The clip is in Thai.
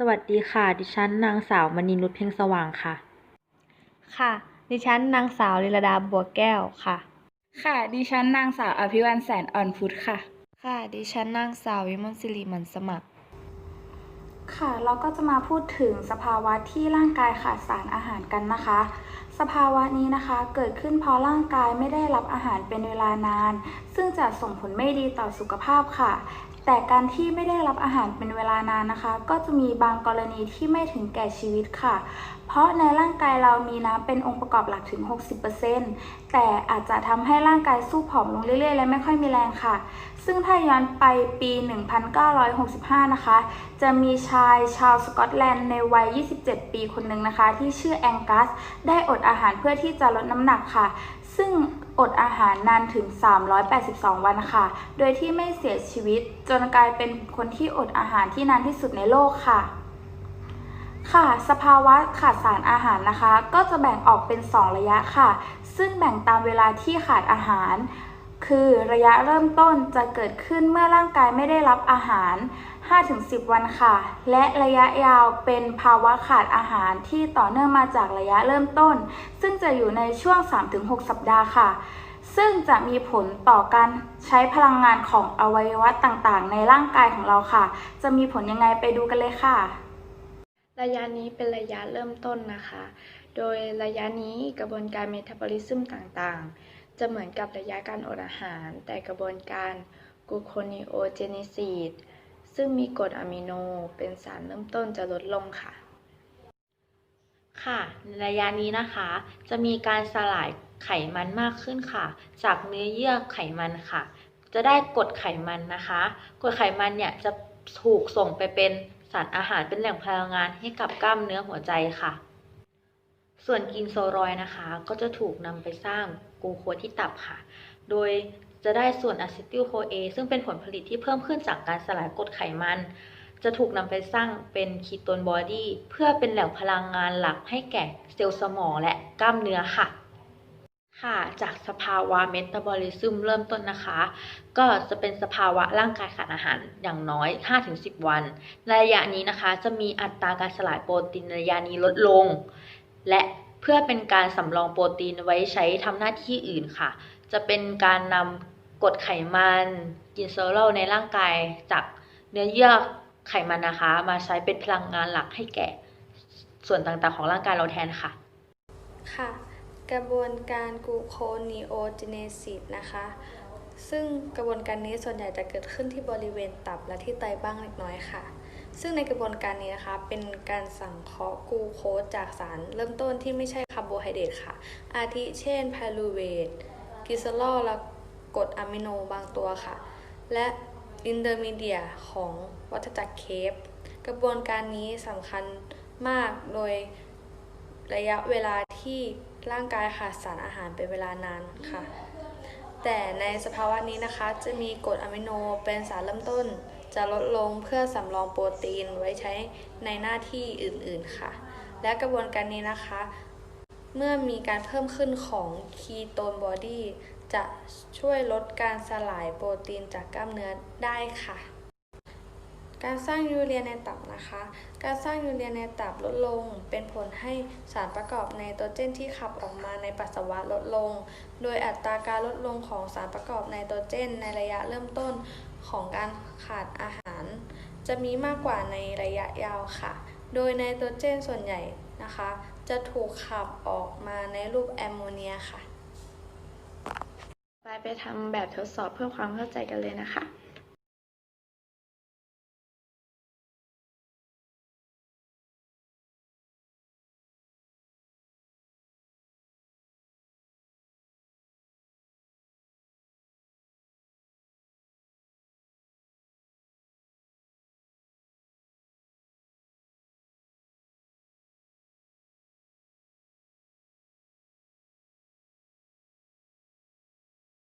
สวัสดีค่ะ ดิฉันนางสาวมณีนุชเพ็งสว่างค่ะ ค่ะ ดิฉันนางสาวลิลดาบัวแก้วค่ะ ค่ะ ดิฉันนางสาวอภิวันแสนอ่อนพุทธค่ะ ค่ะ ดิฉันนางสาววิมลศิริหมันสมัคร ค่ะ เราก็จะมาพูดถึงสภาวะที่ร่างกายขาดสารอาหารกันนะคะสภาวะนี้นะคะเกิดขึ้นเพราะร่างกายไม่ได้รับอาหารเป็นเวลานาน ซึ่งจะส่งผลไม่ดีต่อสุขภาพค่ะ แต่การที่ไม่ได้รับอาหารเป็นเวลานานนะคะ ก็จะมีบางกรณีที่ไม่ถึงแก่ชีวิตค่ะ เพราะในร่างกายเรามีน้ำเป็นองค์ประกอบหลักถึง 60%แต่อาจจะทำให้ร่างกายสู้ผอมลงเรื่อยๆ และไม่ค่อยมีแรงค่ะ ซึ่งถ้าย้อนไปปี 1965 นะคะ จะมีชายชาวสกอตแลนด์ในวัย 27 ปีคนหนึ่งนะคะ ที่ชื่อแองกัสได้อดอาหารเพื่อที่จะลดน้ำหนักค่ะ ซึ่งอดอาหารนานถึง 382 วันค่ะ โดยที่ไม่เสียชีวิตจนกลายเป็นคนที่อดอาหารที่นานที่สุดในโลกค่ะ ค่ะ สภาวะขาดสารอาหารนะคะ ก็จะแบ่งออกเป็น 2 ระยะค่ะ ซึ่งแบ่งตามเวลาที่ขาดอาหาร คือระยะเริ่มต้นจะเกิดขึ้นเมื่อร่างกายไม่ได้รับอาหาร 5-10 วันค่ะ และระยะยาวเป็นภาวะขาดอาหารที่ต่อเนื่องมาจากระยะเริ่มต้น ซึ่งจะอยู่ในช่วง 3-6 สัปดาห์ค่ะ ซึ่งจะมีผลต่อการใช้พลังงานของอวัยวะต่างๆ ในร่างกายของเราค่ะ จะมีผลยังไงไปดูกันเลยค่ะ ระยะนี้เป็นระยะเริ่มต้นนะคะ โดยระยะนี้กระบวนการเมตาบอลิซึมต่างๆ จะเหมือนกับระยะการอดอาหาร แต่กระบวนการกลูโคนิโอเจนซีด ซึ่งมีกรดอะมิโนเป็นสารเริ่มต้นจะลดลงค่ะ ค่ะ ในระยะนี้นะคะ จะมีการสลายไขมันมากขึ้นค่ะ จากเนื้อเยื่อไขมันค่ะ จะได้กรดไขมันนะคะกรดไขมันเนี่ยจะถูกส่งไปเป็นสารอาหารเป็นแหล่งพลังงานให้กับกล้ามเนื้อหัวใจค่ะ ส่วนกินโซรอยนะคะ ก็จะถูกนำไปสร้างกูโคที่ตับค่ะ โดย จะได้ส่วนอะซิติลโคเอซึ่งเป็นผลผลิตที่เพิ่มขึ้นจากการสลายกรดไขมัน จะถูกนำไปสร้างเป็นคีโตนบอดี้เพื่อเป็นแหล่งพลังงานหลักให้แก่เซลล์สมองและกล้ามเนื้อค่ะค่ะจากสภาวะเมตาบอลิซึมเริ่มต้นนะคะ ก็จะเป็นสภาวะร่างกายขาดอาหารอย่างน้อย 5-10 วัน ในระยะนี้นะคะจะมีอัตราการสลายโปรตีนในระยะนี้ลดลง และเพื่อเป็นการสำรองโปรตีนไว้ใช้ทำหน้าที่อื่นค่ะ จะเป็นการนำ กรดไขมันกินโซโลในร่างกายจากเนื้อเยื่อไขมันนะคะ มาใช้เป็นพลังงานหลักให้แก่ส่วนต่างๆของร่างกายเราแทนค่ะ ค่ะ กระบวนการกูโคนีโอเจเนซิสนะคะ ซึ่งกระบวนการนี้ส่วนใหญ่จะเกิดขึ้นที่บริเวณตับและที่ไตบ้างเล็กน้อยค่ะ ซึ่งในกระบวนการนี้นะคะ เป็นการสังเคราะห์กลูโคสจากสารเริ่มต้นที่ไม่ใช่คาร์โบไฮเดรตค่ะ อาทิเช่นไพรูเวตกิซอลอลและ กรดอะมิโนบางตัวค่ะ และอินเตอร์มีเดียของวัฏจักรเคปกระบวนการนี้สำคัญมากโดยระยะเวลาที่ร่างกายขาดสารอาหารเป็นเวลานานค่ะ แต่ในสภาวะนี้นะคะ จะมีกรดอะมิโนเป็นสารเริ่มต้น จะลดลงเพื่อสำรองโปรตีนไว้ใช้ในหน้าที่อื่นๆค่ะ และกระบวนการนี้นะคะ เมื่อมีการเพิ่มขึ้นของคีโตนบอดี้ จะช่วยลดการสลายโปรตีนจากกล้ามเนื้อได้ค่ะ การสร้างยูเรียในตับนะคะ การสร้างยูเรียในตับลดลง เป็นผลให้สารประกอบไนโตรเจนที่ขับออกมาในปัสสาวะลดลง โดยอัตราการลดลงของสารประกอบไนโตรเจน ในระยะเริ่มต้นของการขาดอาหาร จะมีมากกว่าในระยะยาวค่ะ โดยไนโตรเจนส่วนใหญ่นะคะ จะถูกขับออกมาในรูปแอมโมเนียค่ะ ไปทำแบบทดสอบเพื่อความเข้าใจกันเลยนะคะ